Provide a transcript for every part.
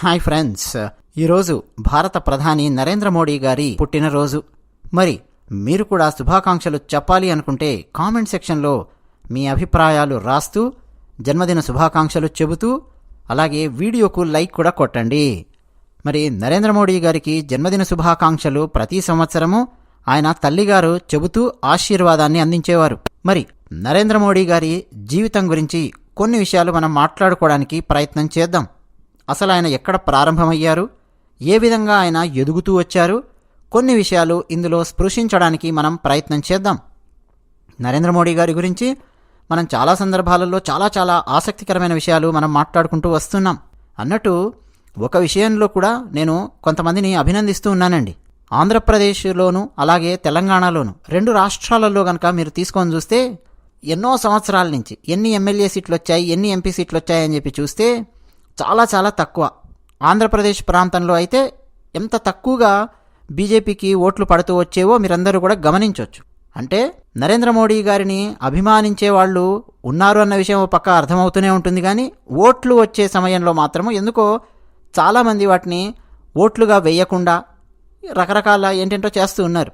Hi friends. ఈరోజు భారత ప్రధాని నరేంద్ర మోడీ గారి పుట్టినరోజు. మరి మీరు కూడా శుభాకాంక్షలు చెప్పాలి అనుకుంటే కామెంట్ సెక్షన్లో మీ అభిప్రాయాలు రాస్తూ జన్మదిన శుభాకాంక్షలు చెబుతూ అలాగే వీడియోకు లైక్ కూడా కొట్టండి. మరి నరేంద్ర మోడీ గారికి జన్మదిన శుభాకాంక్షలు ప్రతి సంవత్సరము ఆయన తల్లిగారు చెబుతూ ఆశీర్వాదాన్ని అందించేవారు. మరి నరేంద్ర మోడీ గారి జీవితం గురించి కొన్ని విషయాలు మనం మాట్లాడుకోవడానికి ప్రయత్నం చేద్దాం. అసలు ఆయన ఎక్కడ ప్రారంభమయ్యారు? ఏ విధంగా ఆయన ఎదుగుతూ వచ్చారు? కొన్ని విషయాలు ఇందులో స్పృశించడానికి మనం ప్రయత్నం చేద్దాం. నరేంద్ర మోడీ గారి గురించి మనం చాలా సందర్భాలలో చాలా చాలా ఆసక్తికరమైన విషయాలు మనం మాట్లాడుకుంటూ వస్తున్నాం. అన్నట్టు ఒక విషయంలో కూడా నేను కొంతమందిని అభినందిస్తూ ఉన్నానండి. ఆంధ్రప్రదేశ్లోను అలాగే తెలంగాణలోను రెండు రాష్ట్రాలలో కనుక మీరు తీసుకొని చూస్తే ఎన్నో సంవత్సరాల నుంచి ఎన్ని ఎమ్మెల్యే సీట్లు వచ్చాయి ఎన్ని ఎంపీ సీట్లు వచ్చాయని చెప్పి చూస్తే చాలా చాలా తక్కువ. ఆంధ్రప్రదేశ్ ప్రాంతంలో అయితే ఎంత తక్కువగా బీజేపీకి ఓట్లు పడుతూ వచ్చేవో మీరందరూ కూడా గమనించవచ్చు అంటే నరేంద్ర మోడీ గారిని అభిమానించే వాళ్ళు ఉన్నారు అన్న విషయం పక్క అర్థమవుతూనే ఉంటుంది కానీ ఓట్లు వచ్చే సమయంలో మాత్రము ఎందుకో చాలామంది వాటిని ఓట్లుగా వేయకుండా రకరకాల ఏంటంటో చేస్తూ ఉన్నారు.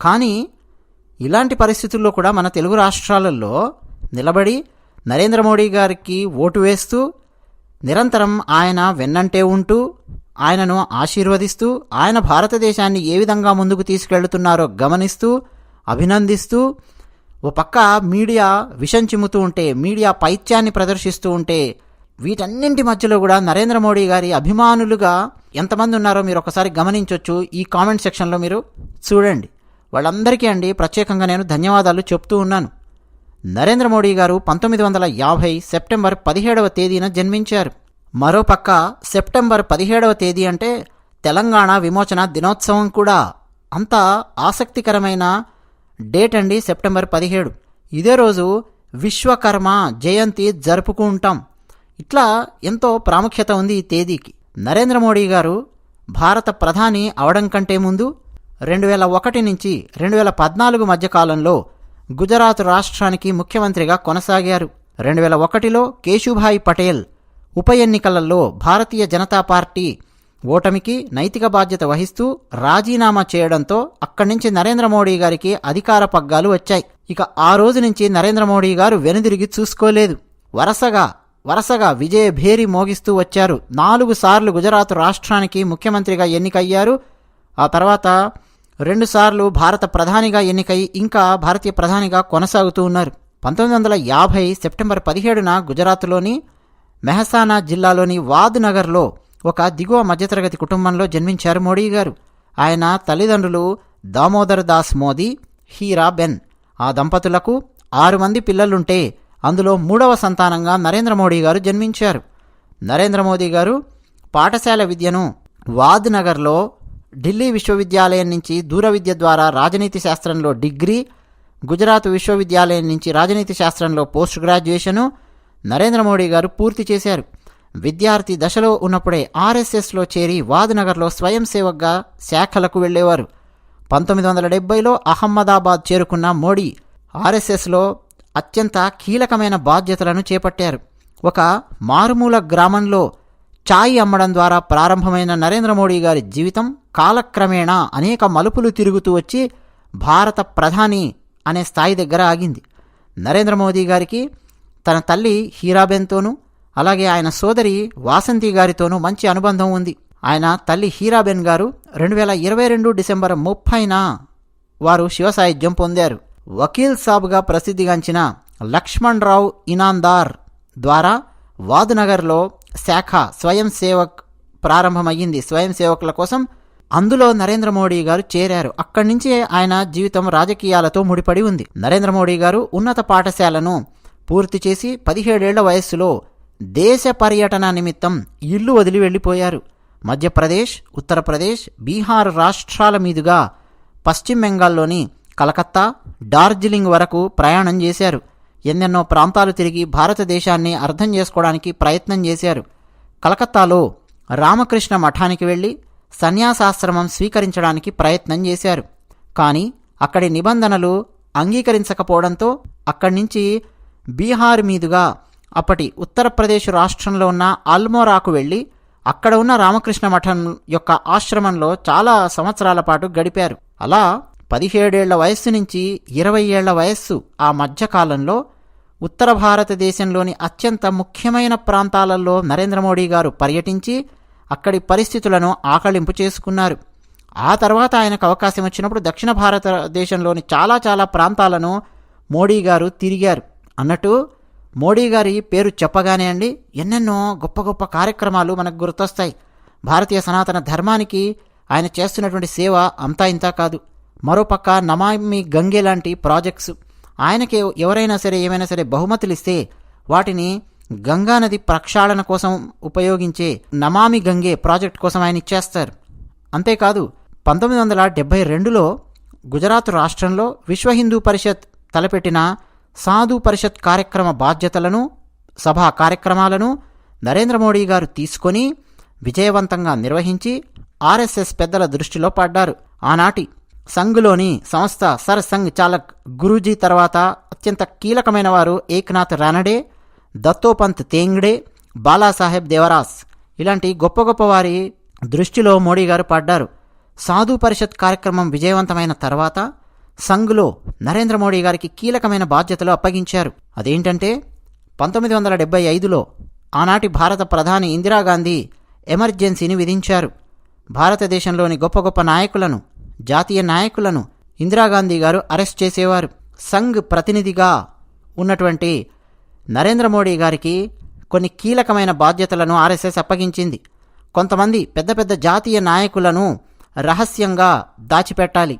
కానీ ఇలాంటి పరిస్థితుల్లో కూడా మన తెలుగు రాష్ట్రాలలో నిలబడి నరేంద్ర మోడీ గారికి ఓటు వేస్తూ నిరంతరం ఆయన వెన్నంటే ఉంటూ ఆయనను ఆశీర్వదిస్తూ ఆయన భారతదేశాన్ని ఏ విధంగా ముందుకు తీసుకెళ్తున్నారో గమనిస్తూ అభినందిస్తూ ఓ పక్క మీడియా విషం చిమ్ముతూ ఉంటే మీడియా పైత్యాన్ని ప్రదర్శిస్తూ ఉంటే వీటన్నింటి మధ్యలో కూడా నరేంద్ర మోడీ గారి అభిమానులుగా ఎంతమంది ఉన్నారో మీరు ఒకసారి గమనించవచ్చు ఈ కామెంట్ సెక్షన్లో మీరు చూడండి. వాళ్ళందరికీ అండి ప్రత్యేకంగా నేను ధన్యవాదాలు చెప్తూ ఉన్నాను. నరేంద్ర మోడీ గారు పంతొమ్మిది వందల యాభై సెప్టెంబర్ పదిహేడవ తేదీన జన్మించారు. మరోపక్క సెప్టెంబర్ పదిహేడవ తేదీ అంటే తెలంగాణ విమోచన దినోత్సవం కూడా. అంత ఆసక్తికరమైన డేట్ అండి సెప్టెంబర్ పదిహేడు. ఇదే రోజు విశ్వకర్మ జయంతి జరుపుకుంటాం ఇట్లా ఎంతో ప్రాముఖ్యత ఉంది ఈ తేదీకి. నరేంద్ర మోడీ గారు భారత ప్రధాని అవడం కంటే ముందు రెండు వేల ఒకటి నుంచి రెండు వేల పద్నాలుగు మధ్య కాలంలో గుజరాత్ రాష్ట్రానికి ముఖ్యమంత్రిగా కొనసాగారు. రెండు వేల ఒకటిలో కేశుభాయ్ పటేల్ ఉప ఎన్నికలలో భారతీయ జనతా పార్టీ ఓటమికి నైతిక బాధ్యత వహిస్తూ రాజీనామా చేయడంతో అక్కడి నుంచి నరేంద్ర మోడీ గారికి అధికార పగ్గాలు వచ్చాయి. ఇక ఆ రోజు నుంచి నరేంద్ర మోడీ గారు వెనుదిరిగి చూసుకోలేదు. వరసగా వరసగా విజయ భేరి మోగిస్తూ వచ్చారు. నాలుగు సార్లు గుజరాత్ రాష్ట్రానికి ముఖ్యమంత్రిగా ఎన్నికయ్యారు. ఆ తర్వాత రెండుసార్లు భారత ప్రధానిగా ఎన్నికై ఇంకా భారతీయ ప్రధానిగా కొనసాగుతూ ఉన్నారు. పంతొమ్మిది వందల యాభై సెప్టెంబర్ పదిహేడున గుజరాత్లోని మెహసానా జిల్లాలోని వాద్ నగర్లో ఒక దిగువ మధ్యతరగతి కుటుంబంలో జన్మించారు మోడీ గారు. ఆయన తల్లిదండ్రులు దామోదర్ దాస్ మోదీ హీరా బెన్. ఆ దంపతులకు ఆరు మంది పిల్లలుంటే అందులో మూడవ సంతానంగా నరేంద్ర మోడీ గారు జన్మించారు. నరేంద్ర మోదీ గారు పాఠశాల విద్యను వాద్ నగర్లో ఢిల్లీ విశ్వవిద్యాలయం నుంచి దూర విద్య ద్వారా రాజనీతి శాస్త్రంలో డిగ్రీ గుజరాత్ విశ్వవిద్యాలయం నుంచి రాజనీతి శాస్త్రంలో పోస్ట్ గ్రాడ్యుయేషను నరేంద్ర మోడీ గారు పూర్తి చేశారు. విద్యార్థి దశలో ఉన్నప్పుడే ఆర్ఎస్ఎస్లో చేరి వాద్నగర్లో స్వయం సేవక్గా శాఖలకు వెళ్ళేవారు. పంతొమ్మిది వందల డెబ్బైలో అహ్మదాబాద్ చేరుకున్న మోడీ ఆర్ఎస్ఎస్లో అత్యంత కీలకమైన బాధ్యతలను చేపట్టారు. ఒక మారుమూల గ్రామంలో ఛాయ్ అమ్మడం ద్వారా ప్రారంభమైన నరేంద్ర మోడీ గారి జీవితం కాలక్రమేణా అనేక మలుపులు తిరుగుతూ వచ్చి భారత ప్రధాని అనే స్థాయి దగ్గర ఆగింది. నరేంద్ర మోదీ గారికి తన తల్లి హీరాబెన్తోనూ అలాగే ఆయన సోదరి వాసంతి గారితోనూ మంచి అనుబంధం ఉంది. ఆయన తల్లి హీరాబెన్ గారు రెండు వేల ఇరవై రెండు డిసెంబర్ ముప్పైన వారు శివసాహిత్యం పొందారు. వకీల్ సాబ్గా ప్రసిద్ధిగాంచిన లక్ష్మణ్ రావు ఇనాందార్ ద్వారా వాదునగర్లో శాఖ స్వయం సేవక్ ప్రారంభమయ్యింది. స్వయం సేవకుల కోసం అందులో నరేంద్ర మోడీ గారు చేరారు. అక్కడి నుంచి ఆయన జీవితం రాజకీయాలతో ముడిపడి ఉంది. నరేంద్ర మోడీ గారు ఉన్నత పాఠశాలను పూర్తి చేసి పదిహేడేళ్ళ వయస్సులో దేశ పర్యటన నిమిత్తం ఇల్లు వదిలి వెళ్ళిపోయారు. మధ్యప్రదేశ్ ఉత్తరప్రదేశ్ బీహార్ రాష్ట్రాల మీదుగా పశ్చిమ బెంగాల్లోని కలకత్తా డార్జిలింగ్ వరకు ప్రయాణం చేశారు. ఎన్నెన్నో ప్రాంతాలు తిరిగి భారతదేశాన్ని అర్థం చేసుకోవడానికి ప్రయత్నం చేశారు. కలకత్తాలో రామకృష్ణ మఠానికి వెళ్ళి సన్యాసాశ్రమం స్వీకరించడానికి ప్రయత్నం చేశారు. కానీ అక్కడి నిబంధనలు అంగీకరించకపోవడంతో అక్కడి నుంచి బీహార్ మీదుగా అప్పటి ఉత్తరప్రదేశ్ రాష్ట్రంలో ఉన్న అల్మోరాకు వెళ్ళి అక్కడ ఉన్న రామకృష్ణ మఠం యొక్క ఆశ్రమంలో చాలా సంవత్సరాల పాటు గడిపారు. అలా పదిహేడేళ్ళ వయస్సు నుంచి ఇరవై ఏళ్ళ వయస్సు ఆ మధ్యకాలంలో ఉత్తర భారతదేశంలోని అత్యంత ముఖ్యమైన ప్రాంతాలలో నరేంద్ర మోడీ గారు పర్యటించి అక్కడి పరిస్థితులను ఆకళింపు చేసుకున్నారు. ఆ తర్వాత ఆయనకు అవకాశం వచ్చినప్పుడు దక్షిణ భారతదేశంలోని చాలా చాలా ప్రాంతాలను మోడీ గారు తిరిగారు. అన్నట్టు మోడీ గారి పేరు చెప్పగానే అండి ఎన్నెన్నో గొప్ప గొప్ప కార్యక్రమాలు మనకు గుర్తొస్తాయి. భారతీయ సనాతన ధర్మానికి ఆయన చేస్తున్నటువంటి సేవ అంతా ఇంతా కాదు. మరోపక్క నమామి గంగే లాంటి ప్రాజెక్ట్స్. ఆయనకి ఎవరైనా సరే ఏమైనా సరే బహుమతులు ఇస్తే వాటిని గంగానది ప్రక్షాళన కోసం ఉపయోగించే నమామి గంగే ప్రాజెక్ట్ కోసం ఆయన ఇచ్చేస్తారు. అంతేకాదు పంతొమ్మిది వందల డెబ్బై రెండులో గుజరాత్ రాష్ట్రంలో విశ్వ హిందూ పరిషత్ తలపెట్టిన సాధు పరిషత్ కార్యక్రమ బాధ్యతలను సభా కార్యక్రమాలను నరేంద్ర మోడీ గారు తీసుకొని విజయవంతంగా నిర్వహించి ఆర్ఎస్ఎస్ పెద్దల దృష్టిలో పడ్డారు. ఆనాటి సంఘ్లోని సంస్థ సర్ సంఘ్ చాలక్ గురూజీ తర్వాత అత్యంత కీలకమైన వారు ఏక్నాథ్ రానడే దత్తోపంత్ తేంగ్డే బాలాసాహెబ్ దేవరాస్ ఇలాంటి గొప్ప గొప్ప వారి దృష్టిలో మోడీ గారు పడ్డారు. సాధు పరిషత్ కార్యక్రమం విజయవంతమైన తర్వాత సంఘ్లో నరేంద్ర మోడీ గారికి కీలకమైన బాధ్యతలు అప్పగించారు. అదేంటంటే పంతొమ్మిది వందల డెబ్బై ఐదులో ఆనాటి భారత ప్రధాని ఇందిరాగాంధీ ఎమర్జెన్సీని విధించారు. భారతదేశంలోని గొప్ప గొప్ప నాయకులను జాతీయ నాయకులను ఇందిరాగాంధీ గారు అరెస్ట్ చేసేవారు. సంఘ్ ప్రతినిధిగా ఉన్నటువంటి నరేంద్ర మోడీ గారికి కొన్ని కీలకమైన బాధ్యతలను ఆర్ఎస్ఎస్ అప్పగించింది. కొంతమంది పెద్ద పెద్ద జాతీయ నాయకులను రహస్యంగా దాచిపెట్టాలి.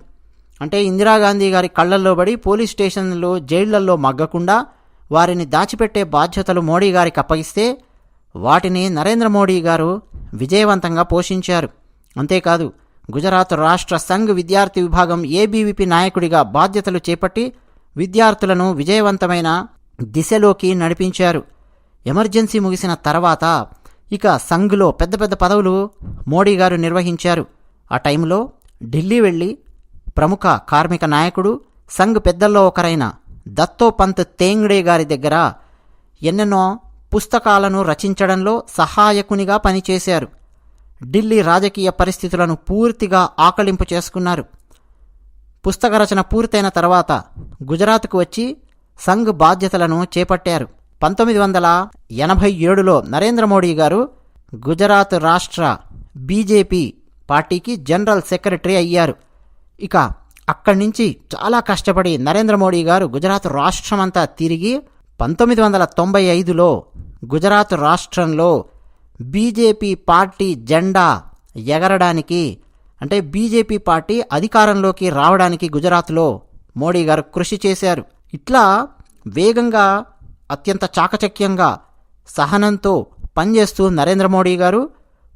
అంటే ఇందిరాగాంధీ గారి కళ్ళల్లో పడి పోలీస్ స్టేషన్లు జైళ్ళల్లో మగ్గకుండా వారిని దాచిపెట్టే బాధ్యతలు మోడీ గారికి అప్పగిస్తే వాటిని నరేంద్ర మోడీ గారు విజయవంతంగా పోషించారు. అంతేకాదు గుజరాత్ రాష్ట్ర సంఘ్ విద్యార్థి విభాగం ఏబీవీపీ నాయకుడిగా బాధ్యతలు చేపట్టి విద్యార్థులను విజయవంతమైన దిశలోకి నడిపించారు. ఎమర్జెన్సీ ముగిసిన తర్వాత ఇక సంఘ్లో పెద్ద పెద్ద పదవులు మోడీ గారు నిర్వహించారు. ఆ టైంలో ఢిల్లీ వెళ్ళి ప్రముఖ కార్మిక నాయకుడు సంఘ్ పెద్దల్లో ఒకరైన దత్తోపంత్ తేంగ్డే గారి దగ్గర ఎన్నెన్నో పుస్తకాలను రచించడంలో సహాయకునిగా పనిచేశారు. ఢిల్లీ రాజకీయ పరిస్థితులను పూర్తిగా ఆకలింపు చేసుకున్నారు. పుస్తక రచన పూర్తయిన తర్వాత గుజరాత్కు వచ్చి సంఘ్ బాధ్యతలను చేపట్టారు. పంతొమ్మిది వందల ఎనభై ఏడులో నరేంద్ర మోడీ గారు గుజరాత్ రాష్ట్ర బీజేపీ పార్టీకి జనరల్ సెక్రటరీ అయ్యారు. ఇక అక్కడి నుంచి చాలా కష్టపడి నరేంద్ర మోడీ గారు గుజరాత్ రాష్ట్రమంతా తిరిగి పంతొమ్మిది వందల తొంభై ఐదులో గుజరాత్ రాష్ట్రంలో బీజేపీ పార్టీ జెండా ఎగరడానికి అంటే బీజేపీ పార్టీ అధికారంలోకి రావడానికి గుజరాత్లో మోడీ గారు కృషి చేశారు. ఇట్లా వేగంగా అత్యంత చాకచక్యంగా సహనంతో పనిచేస్తూ నరేంద్ర మోడీ గారు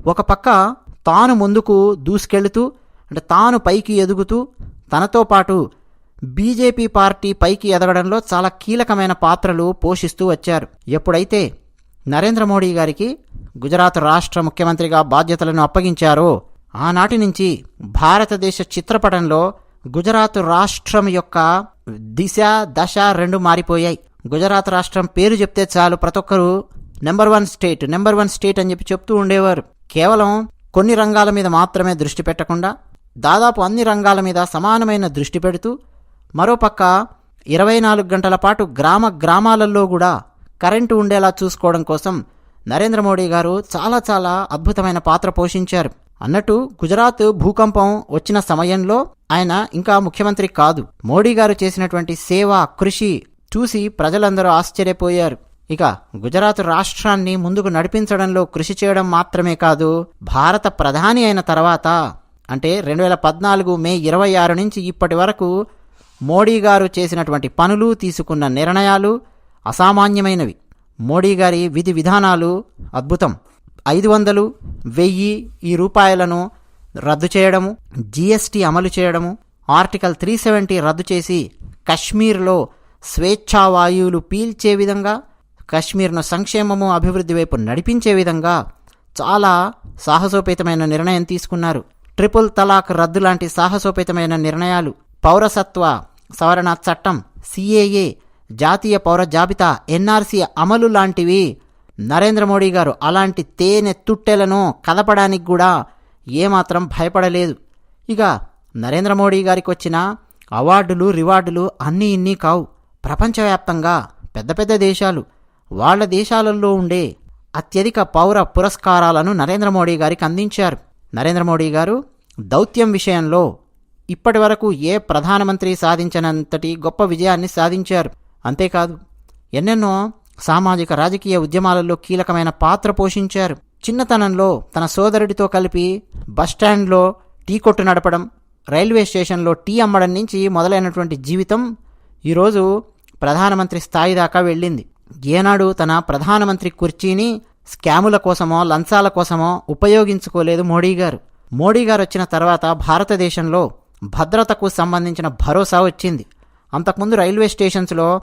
ఒక పక్క తాను ముందుకు దూసుకెళ్తూ అంటే తాను పైకి ఎదుగుతూ తనతో పాటు బీజేపీ పార్టీ పైకి ఎదగడంలో చాలా కీలకమైన పాత్రలు పోషిస్తూ వచ్చారు. ఎప్పుడైతే నరేంద్ర మోడీ గారికి గుజరాత్ రాష్ట్ర ముఖ్యమంత్రిగా బాధ్యతలను అప్పగించారో ఆనాటి నుంచి భారతదేశ చిత్రపటంలో గుజరాత్ రాష్ట్రం యొక్క దిశ దశ రెండు మారిపోయాయి. గుజరాత్ రాష్ట్రం పేరు చెప్తే చాలు ప్రతి ఒక్కరూ number one state number one state అని చెప్పి చెప్తూ ఉండేవారు. కేవలం కొన్ని రంగాల మీద మాత్రమే దృష్టి పెట్టకుండా దాదాపు అన్ని రంగాల మీద సమానమైన దృష్టి పెడుతూ మరోపక్క ఇరవై నాలుగు గంటల పాటు గ్రామ గ్రామాలలో కూడా కరెంటు ఉండేలా చూసుకోవడం కోసం నరేంద్ర మోడీ గారు చాలా చాలా అద్భుతమైన పాత్ర పోషించారు. అన్నట్టు గుజరాత్ భూకంపం వచ్చిన సమయంలో ఆయన ఇంకా ముఖ్యమంత్రి కాదు. మోడీ గారు చేసినటువంటి సేవ కృషి చూసి ప్రజలందరూ ఆశ్చర్యపోయారు. ఇక గుజరాత్ రాష్ట్రాన్ని ముందుకు నడిపించడంలో కృషి చేయడం మాత్రమే కాదు భారత ప్రధాని అయిన తర్వాత అంటే రెండు వేల పద్నాలుగు మే ఇరవై ఆరు నుంచి ఇప్పటి వరకు మోడీ గారు చేసినటువంటి పనులు తీసుకున్న నిర్ణయాలు అసామాన్యమైనవి. మోడీ గారి విధి విధానాలు అద్భుతం. ఐదు వందలు వెయ్యి ఈ రూపాయలను రద్దు చేయడము జీఎస్టీ అమలు చేయడము ఆర్టికల్ త్రీ సెవెంటీ రద్దు చేసి కశ్మీర్లో స్వేచ్ఛా వాయువులు పీల్చే విధంగా కశ్మీర్ను సంక్షేమము అభివృద్ధి వైపు నడిపించే విధంగా చాలా సాహసోపేతమైన నిర్ణయం తీసుకున్నారు. ట్రిపుల్ తలాక్ రద్దు లాంటి సాహసోపేతమైన నిర్ణయాలు పౌరసత్వ సవరణ చట్టం సిఏఏ జాతీయ పౌర జాబితా ఎన్ఆర్సీ అమలు లాంటివి నరేంద్ర మోడీ గారు అలాంటి తేనె తుట్టెలను కదపడానికి కూడా ఏమాత్రం భయపడలేదు. ఇక నరేంద్ర మోడీ గారికి వచ్చిన అవార్డులు రివార్డులు అన్నీ ఇన్నీ కావు. ప్రపంచవ్యాప్తంగా పెద్ద పెద్ద దేశాలు వాళ్ళ దేశాలలో ఉండే అత్యధిక పౌర పురస్కారాలను నరేంద్ర మోడీ గారికి అందించారు. నరేంద్ర మోడీ గారు దౌత్యం విషయంలో ఇప్పటి వరకు ఏ ప్రధానమంత్రి సాధించినంతటి గొప్ప విజయాన్ని సాధించారు. అంతేకాదు ఎన్నెన్నో సామాజిక రాజకీయ ఉద్యమాలలో కీలకమైన పాత్ర పోషించారు. చిన్నతనంలో తన సోదరుడితో కలిపి బస్టాండ్లో టీ కొట్టు నడపడం రైల్వే స్టేషన్లో టీ అమ్మడం నుంచి మొదలైనటువంటి జీవితం ఈరోజు ప్రధానమంత్రి స్థాయి దాకా వెళ్ళింది. ఏనాడు తన ప్రధానమంత్రి కుర్చీని స్కాముల కోసమో లంచాల కోసమో ఉపయోగించుకోలేదు మోడీ గారు. మోడీ గారు వచ్చిన తర్వాత భారతదేశంలో భద్రతకు సంబంధించిన భరోసా వచ్చింది. అంతకుముందు రైల్వే స్టేషన్స్లో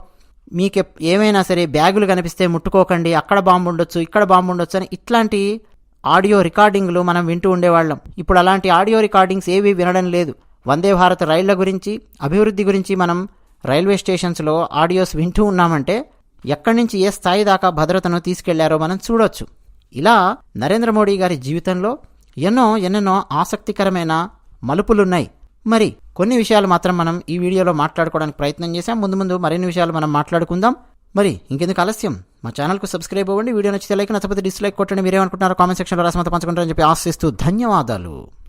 మీకు ఏమైనా సరే బ్యాగులు కనిపిస్తే ముట్టుకోకండి అక్కడ బాంబు ఉండొచ్చు ఇక్కడ బాంబు ఉండొచ్చు అని ఇట్లాంటి ఆడియో రికార్డింగ్లు మనం వింటూ ఉండేవాళ్ళం. ఇప్పుడు అలాంటి ఆడియో రికార్డింగ్స్ ఏవి వినడం లేదు. వందే భారత్ రైళ్ళ గురించి అభివృద్ధి గురించి మనం రైల్వే స్టేషన్స్లో ఆడియోస్ వింటూ ఉన్నామంటే ఎక్కడి నుంచి ఏ స్థాయి దాకా భద్రతను తీసుకెళ్ళారో మనం చూడొచ్చు. ఇలా నరేంద్ర మోడీ గారి జీవితంలో ఎన్నో ఎన్నెన్నో ఆసక్తికరమైన మలుపులున్నాయి. మరి కొన్ని విషయాలు మాత్రం మనం ఈ వీడియోలో మాట్లాడుకోవడానికి ప్రయత్నం చేశాం. ముందు ముందు మరిన్ని విషయాలు మనం మాట్లాడుకుందాం. మరి ఇంకెందుకు ఆలస్యం? మా ఛానల్కు సబ్స్క్రైబ్ అవ్వండి వీడియో నచ్చితే లైక్ నచ్చకపోతే డిస్లైక్ కొట్టండి. మీరేమనుకుంటున్నారో కామెంట్ సెక్షన్లో రాసి పంచుకుంటారని చెప్పి ఆశిస్తూ ధన్యవాదాలు.